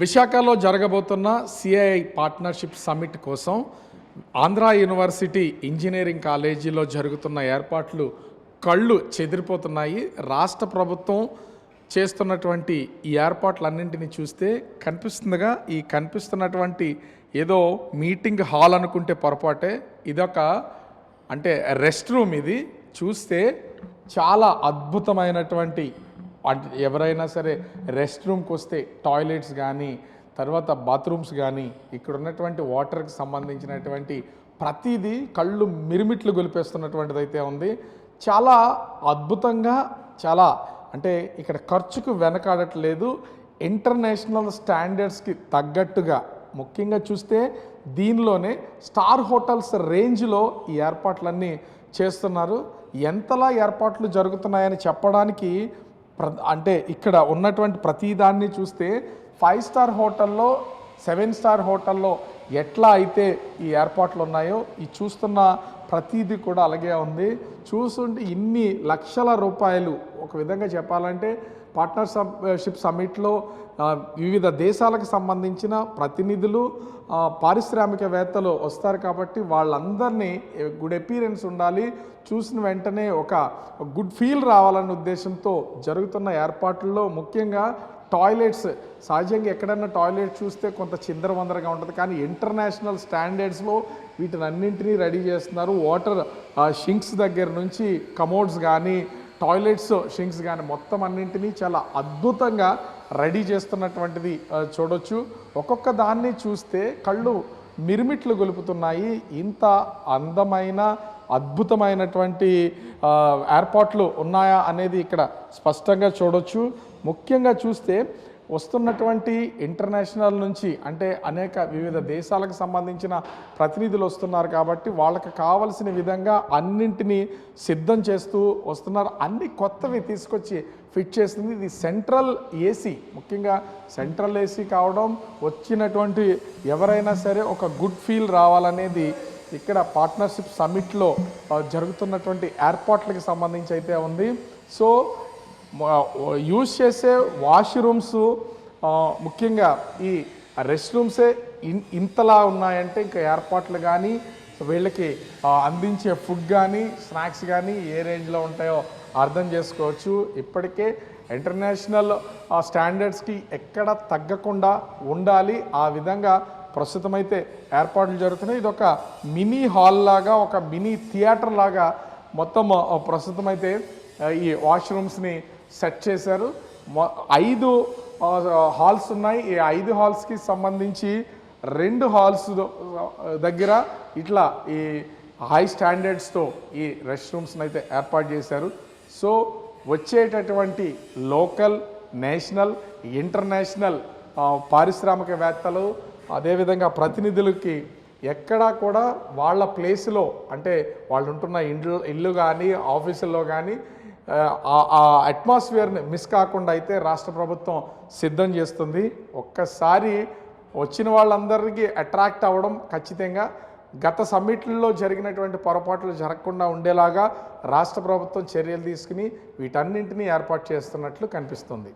విశాఖలో జరగబోతున్న CII partnership summit కోసం ఆంధ్ర యూనివర్సిటీ ఇంజనీరింగ్ కాలేజీలో జరుగుతున్న ఏర్పాట్లు కళ్ళు చెదిరిపోతున్నాయి. రాష్ట్ర ప్రభుత్వం చేస్తున్నటువంటి ఈ ఏర్పాట్లన్నింటినీ చూస్తే కనిపిస్తుందిగా. ఈ కనిపిస్తున్నటువంటి ఏదో మీటింగ్ హాల్ అనుకుంటే పొరపాటే. ఇదొక అంటే రెస్ట్ రూమ్ ఇది. చూస్తే చాలా అద్భుతమైనటువంటి ఎవరైనా సరే రెస్ట్ రూమ్కి వస్తే టాయిలెట్స్ కానీ తర్వాత బాత్రూమ్స్ కానీ ఇక్కడ ఉన్నటువంటి వాటర్కి సంబంధించినటువంటి ప్రతిదీ కళ్ళు మిరిమిట్లు గొలిపేస్తున్నటువంటిది అయితే ఉంది. చాలా అద్భుతంగా చాలా అంటే ఇక్కడ ఖర్చుకు వెనకాడట్లేదు. ఇంటర్నేషనల్ స్టాండర్డ్స్కి తగ్గట్టుగా ముఖ్యంగా చూస్తే దీనిలోనే స్టార్ హోటల్స్ రేంజ్లో ఈ ఏర్పాట్లన్నీ చేస్తున్నారు. ఎంతలా ఏర్పాట్లు జరుగుతున్నాయని చెప్పడానికి ప్ర అంటే ఇక్కడ ఉన్నటువంటి ప్రతిదాన్ని చూస్తే ఫైవ్ స్టార్ హోటల్లో సెవెన్ స్టార్ హోటల్లో ఎట్లా అయితే ఈ ఏర్పాట్లు ఉన్నాయో ఈ చూస్తున్న ప్రతిదీ కూడా అలాగే ఉంది. చూస్తుంటే ఇన్ని లక్షల రూపాయలు ఒక విధంగా చెప్పాలంటే పార్ట్నర్షిప్ సమ్మిట్లో వివిధ దేశాలకు సంబంధించిన ప్రతినిధులు పారిశ్రామికవేత్తలు వస్తారు కాబట్టి వాళ్ళందరినీ గుడ్ అపీరెన్స్ ఉండాలి. చూసిన వెంటనే ఒక గుడ్ ఫీల్ రావాలనే ఉద్దేశంతో జరుగుతున్న ఏర్పాట్లలో ముఖ్యంగా టాయిలెట్స్ సహజంగా ఎక్కడైనా టాయిలెట్ చూస్తే కొంత చిందరవందరగా ఉంటుంది. కానీ ఇంటర్నేషనల్ స్టాండర్డ్స్లో వీటిని అన్నింటినీ రెడీ చేస్తున్నారు. వాటర్ షింక్స్ దగ్గర నుంచి కమోడ్స్ కానీ టాయిలెట్స్ షింక్స్ కానీ మొత్తం అన్నింటినీ చాలా అద్భుతంగా రెడీ చేస్తున్నటువంటిది చూడొచ్చు. ఒక్కొక్క దాన్ని చూస్తే కళ్ళు మిరిమిట్లు గొలుపుతున్నాయి. ఇంత అందమైన అద్భుతమైనటువంటి ఏర్పాట్లు ఉన్నాయా అనేది ఇక్కడ స్పష్టంగా చూడొచ్చు. ముఖ్యంగా చూస్తే వస్తున్నటువంటి ఇంటర్నేషనల్ నుంచి అంటే అనేక వివిధ దేశాలకు సంబంధించిన ప్రతినిధులు వస్తున్నారు కాబట్టి వాళ్ళకి కావలసిన విధంగా అన్నింటినీ సిద్ధం చేస్తూ వస్తున్నారు. అన్ని కొత్తవి తీసుకొచ్చి ఫిట్ చేస్తుంది. ఇది సెంట్రల్ ఏసీ. ముఖ్యంగా సెంట్రల్ ఏసీ కావడం వచ్చినటువంటి ఎవరైనా సరే ఒక గుడ్ ఫీల్ రావాలనేది ఇక్కడ పార్ట్నర్షిప్ సమ్మిట్లో జరుగుతున్నటువంటి ఏర్పాట్లకి సంబంధించి అయితే ఉంది. సో యూజ్ చేసే వాష్రూమ్స్ ముఖ్యంగా ఈ రెస్ట్ రూమ్సే ఇన్ ఇంతలా ఉన్నాయంటే ఇంకా ఏర్పాట్లు కానీ వీళ్ళకి అందించే ఫుడ్ కానీ స్నాక్స్ కానీ ఏ రేంజ్లో ఉంటాయో అర్థం చేసుకోవచ్చు. ఇప్పటికే ఇంటర్నేషనల్ స్టాండర్డ్స్కి ఎక్కడ తగ్గకుండా ఉండాలి. ఆ విధంగా ప్రస్తుతం అయితే ఏర్పాట్లు జరుగుతున్నాయి. ఇది ఒక మినీ హాల్ లాగా ఒక మినీ థియేటర్ లాగా మొత్తం ప్రస్తుతమైతే ఈ వాష్రూమ్స్ని సెట్ చేశారు. ఐదు హాల్స్ ఉన్నాయి. ఈ ఐదు హాల్స్కి సంబంధించి రెండు హాల్స్ దగ్గర ఇట్లా ఈ హై స్టాండర్డ్స్తో ఈ రెస్ట్ రూమ్స్ని అయితే ఏర్పాటు చేశారు. సో వచ్చేటటువంటి లోకల్ నేషనల్ ఇంటర్నేషనల్ పారిశ్రామికవేత్తలు అదేవిధంగా ప్రతినిధులకి ఎక్కడా కూడా వాళ్ళ ప్లేస్లో అంటే వాళ్ళు ఉంటున్న ఇండ్లు ఇల్లు కానీ ఆఫీసుల్లో కానీ ఆ అట్మాస్ఫియర్ని మిస్ కాకుండా అయితే రాష్ట్ర ప్రభుత్వం సిద్ధం చేస్తుంది. ఒక్కసారి వచ్చిన వాళ్ళందరికీ అట్రాక్ట్ అవ్వడం ఖచ్చితంగా. గత సమ్మిట్లలో జరిగినటువంటి పొరపాట్లు జరగకుండా ఉండేలాగా రాష్ట్ర ప్రభుత్వం చర్యలు తీసుకుని వీటన్నింటినీ ఏర్పాటు చేస్తున్నట్లు కనిపిస్తుంది.